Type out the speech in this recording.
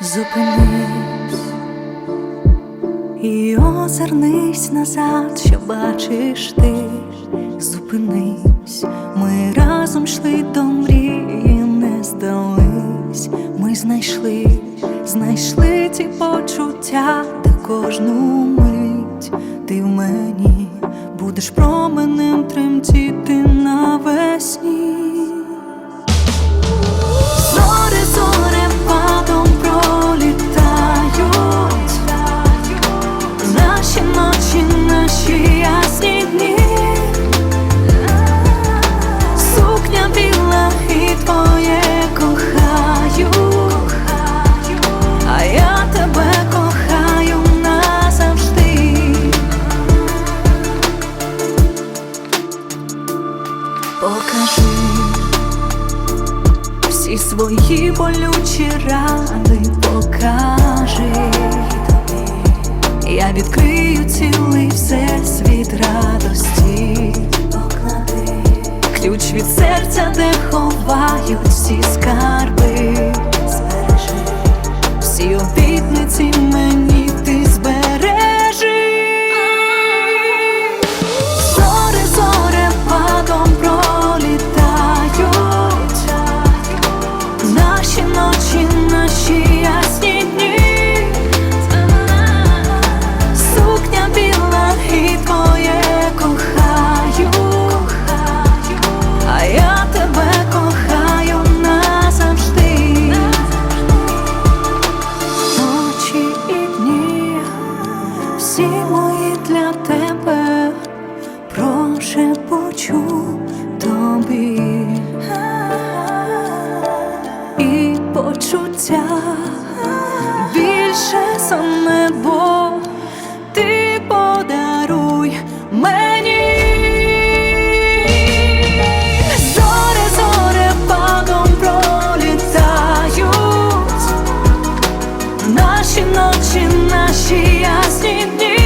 Зупинись і озирнись назад, що бачиш ти, зупинись, ми разом йшли до мрії, не здались, ми знайшли, знайшли ті почуття, та кожну мить ти в мені будеш променем тремтіти навесні. Покажи. Всі свої болючі рани покажи тобі. Я відкрию цілий всесвіт радості. Поклади. Ключ від серця, де ховають всі скарби мої для тебе. Прошепочу тобі. І почуття більше за небо ти подаруй мені. Наші ночі, наші ясні дні,